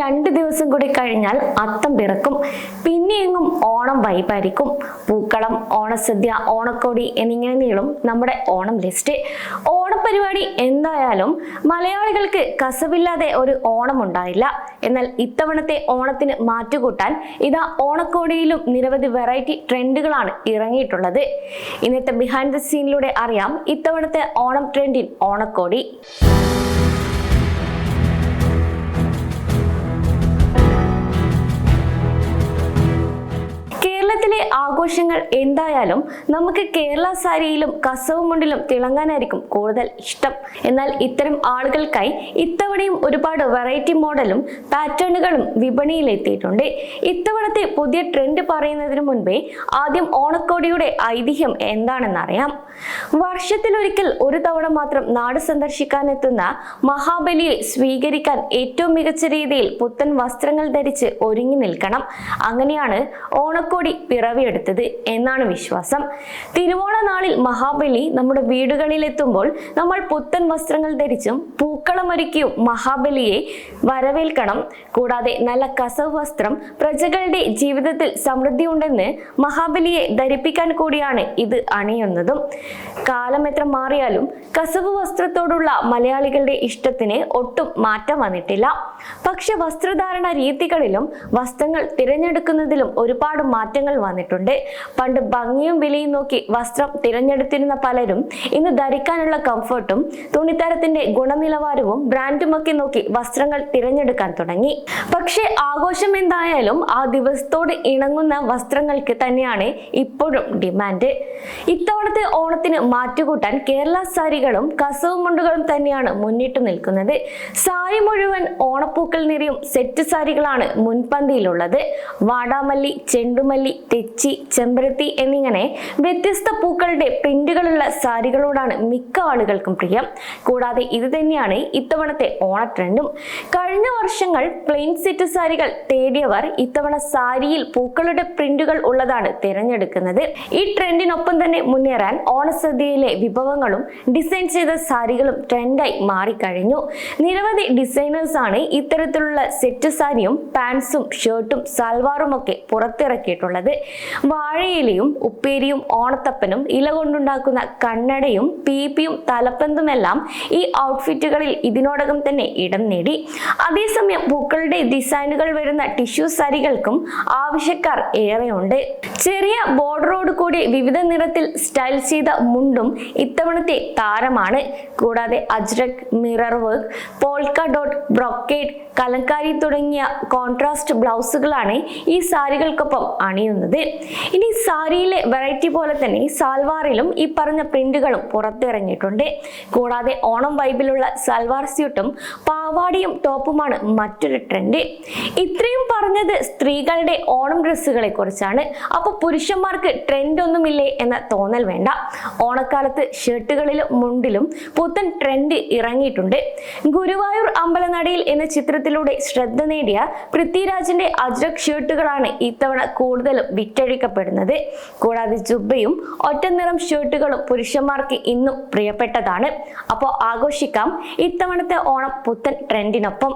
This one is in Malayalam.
രണ്ട് ദിവസം കൂടി കഴിഞ്ഞാൽ അത്തം പിറക്കും. പിന്നെയെങ്ങും ഓണം വൈപാരിക്കും പൂക്കളം ഓണസദ്യ ഓണക്കോടി എന്നിങ്ങനെ നീളും നമ്മുടെ ഓണം ലിസ്റ്റ് ഓണപരിപാടി എന്തായാലും മലയാളികൾക്ക് കസവില്ലാതെ ഒരു ഓണം ഉണ്ടായില്ല. എന്നാൽ ഇത്തവണത്തെ ഓണത്തിന് മാറ്റുകൂട്ടാൻ ഇതാ ഓണക്കോടിയിലും നിരവധി വെറൈറ്റി ട്രെൻഡുകളാണ് ഇറങ്ങിയിട്ടുള്ളത്. ഇന്നത്തെ ബിഹൈൻഡ് ദ സീനിലൂടെ അറിയാം ഇത്തവണത്തെ ഓണം ട്രെൻഡിൻ ഓണക്കോടി. ആഘോഷങ്ങൾ എന്തായാലും നമുക്ക് കേരള സാരിയിലും കസവ് മുണ്ടിലും തിളങ്ങാനായിരിക്കും കൂടുതൽ ഇഷ്ടം. എന്നാൽ ഇത്തരം ആളുകൾക്കായി ഇത്തവണയും ഒരുപാട് വെറൈറ്റി മോഡലും പാറ്റേണുകളും വിപണിയിൽ എത്തിയിട്ടുണ്ട്. ഇത്തവണത്തെ പുതിയ ട്രെൻഡ് പറയുന്നതിന് മുൻപേ ആദ്യം ഓണക്കോടിയുടെ ഐതിഹ്യം എന്താണെന്നറിയാം. വർഷത്തിലൊരിക്കൽ ഒരു തവണ മാത്രം നാട് സന്ദർശിക്കാനെത്തുന്ന മഹാബലിയെ സ്വീകരിക്കാൻ ഏറ്റവും മികച്ച രീതിയിൽ പുത്തൻ വസ്ത്രങ്ങൾ ധരിച്ച് ഒരുങ്ങി നിൽക്കണം. അങ്ങനെയാണ് ഓണക്കോടി പിറവിയെടുത്തത്. എന്നാണ് വിശ്വാസം. തിരുവോണ നാളിൽ മഹാബലി നമ്മുടെ വീടുകളിലെത്തുമ്പോൾ നമ്മൾ പുത്തൻ വസ്ത്രങ്ങൾ ധരിച്ചും പൂക്കളമൊരുക്കിയും മഹാബലിയെ വരവേൽക്കണം. കൂടാതെ നല്ല കസവ് വസ്ത്രം പ്രജകളുടെ ജീവിതത്തിൽ സമൃദ്ധി ഉണ്ടെന്ന് മഹാബലിയെ ധരിപ്പിക്കാൻ കൂടിയാണ് ഇത് അണിയുന്നതും. കാലം എത്ര മാറിയാലും കസവ് വസ്ത്രത്തോടുള്ള മലയാളികളുടെ ഇഷ്ടത്തിന് ഒട്ടും മാറ്റം വന്നിട്ടില്ല. പക്ഷെ വസ്ത്രധാരണ രീതികളിലും വസ്ത്രങ്ങൾ തിരഞ്ഞെടുക്കുന്നതിലും ഒരുപാട് മാറ്റങ്ങൾ വന്നിട്ടുണ്ട്. പണ്ട് ഭംഗിയും വിലയും നോക്കി വസ്ത്രം തിരഞ്ഞെടുത്തിരുന്ന പലരും ഇന്ന് ധരിക്കാനുള്ള കംഫർട്ടും തുണിത്തരത്തിന്റെ ഗുണനിലവാരവും ബ്രാൻഡുമൊക്കെ നോക്കി വസ്ത്രങ്ങൾ തിരഞ്ഞെടുക്കാൻ തുടങ്ങി. പക്ഷേ ആഘോഷം എന്തായാലും ആ ദിവസത്തോട് ഇണങ്ങുന്ന വസ്ത്രങ്ങൾക്ക് തന്നെയാണ് ഇപ്പോഴും ഡിമാൻഡ് ഇത്തവണത്തെ ഓണത്തിന് മാറ്റുകൂട്ടാൻ കേരള സാരികളും കസവ് മുണ്ടുകളും തന്നെയാണ് മുന്നിട്ട് നിൽക്കുന്നത്. സാരി മുഴുവൻ ഓണപ്പൂക്കൾ നിറയും സെറ്റ് സാരികളാണ് മുൻപന്തിയിലുള്ളത്. വാടാമല്ലി ചെണ്ടുമല്ലി തെച്ചി ചെമ്പരത്തി എന്നിങ്ങനെ വ്യത്യസ്ത പൂക്കളുടെ പ്രിന്റുകളുള്ള സാരികളോടാണ് മിക്ക ആളുകൾക്കും പ്രിയം. കൂടാതെ ഇത് തന്നെയാണ് ഇത്തവണത്തെ ഓണ ട്രെൻഡും കഴിഞ്ഞ വർഷങ്ങൾ പ്ലെയിൻ സെറ്റ് സാരികൾ തേടിയവർ ഇത്തവണ സാരിയിൽ പൂക്കളുടെ പ്രിന്റുകൾ ഉള്ളതാണ് തിരഞ്ഞെടുക്കുന്നത്. ഈ ട്രെൻഡിനൊപ്പം തന്നെ മുന്നേറാൻ ഓണസദ്യയിലെ വിഭവങ്ങളും ഡിസൈൻ ചെയ്ത സാരികളും ട്രെൻഡായി മാറിക്കഴിഞ്ഞു. നിരവധി ഡിസൈനേഴ്സ് ആണ് ഇത്തരത്തിലുള്ള സെറ്റ് സാരിയും പാൻസും ഷർട്ടും സൽവാറും ഒക്കെ പുറത്തിറക്കിയിട്ടുള്ളത്. വാഴയിലയും ഉപ്പേരിയും ഓണത്തപ്പനും ഇല കൊണ്ടുണ്ടാക്കുന്ന കണ്ണടയും പീപ്പിയും തലപ്പന്തുമെല്ലാം ഈ ഔട്ട്ഫിറ്റുകളിൽ ഇതിനോടകം തന്നെ ഇടം നേടി. അതേസമയം പൂക്കളുടെ ഡിസൈനുകൾ വരുന്ന ടിഷ്യൂ സാരികൾക്കും ആവശ്യക്കാർ ഏറെയുണ്ട്. ചെറിയ ബോർഡറോട് കൂടി വിവിധ നിറത്തിൽ സ്റ്റൈൽ ചെയ്ത മുണ്ടും ഇത്തവണത്തെ താരമാണ്. കൂടാതെ Ajrak mirror work polka dot brocade Kalamkari തുടങ്ങിയ കോൺട്രാസ്റ്റ് ബ്ലൗസുകളാണ് ഈ സാരികൾക്കൊപ്പം അണിയുന്നത്. ഇനി സാരിയിലെ വെറൈറ്റി പോലെ തന്നെ സാൽവാറിലും ഈ പറഞ്ഞ പ്രിന്റുകളും പുറത്തിറങ്ങിയിട്ടുണ്ട്. കൂടാതെ ഓണം വൈബിലുള്ള സൽവാർ സ്യൂട്ടും പാവാടിയും ടോപ്പുമാണ് മറ്റൊരു ട്രെൻഡ് ഇത്രയും പറഞ്ഞത് സ്ത്രീകളുടെ ഓണം ഡ്രസ്സുകളെ കുറിച്ചാണ്. അപ്പോൾ പുരുഷന്മാർക്ക് ട്രെൻഡ് ഒന്നുമില്ലേ എന്ന തോന്നൽ വേണ്ട. ഓണക്കാലത്ത് ഷർട്ടുകളിലും മുണ്ടിലും പുത്തൻ ട്രെൻഡ് ഇറങ്ങിയിട്ടുണ്ട്. ഗുരുവായൂർ അമ്പലനടയിൽ എന്ന ചിത്രത്തിലൂടെ ശ്രദ്ധ നേടിയ പൃഥ്വിരാജിന്റെ അജ്രക് ഷർട്ടുകളാണ് ഇത്തവണ കൂടുതലും വിറ്റഴിക്കപ്പെടുന്നത് കൂടാതെ ജുബയും ഒറ്റനിറം ഷർട്ടുകളും പുരുഷന്മാർക്ക് ഇന്നും പ്രിയപ്പെട്ടതാണ്. അപ്പോൾ ആഘോഷിക്കാം ഇത്തവണത്തെ ഓണം പുത്തൻ ട്രെൻഡിനൊപ്പം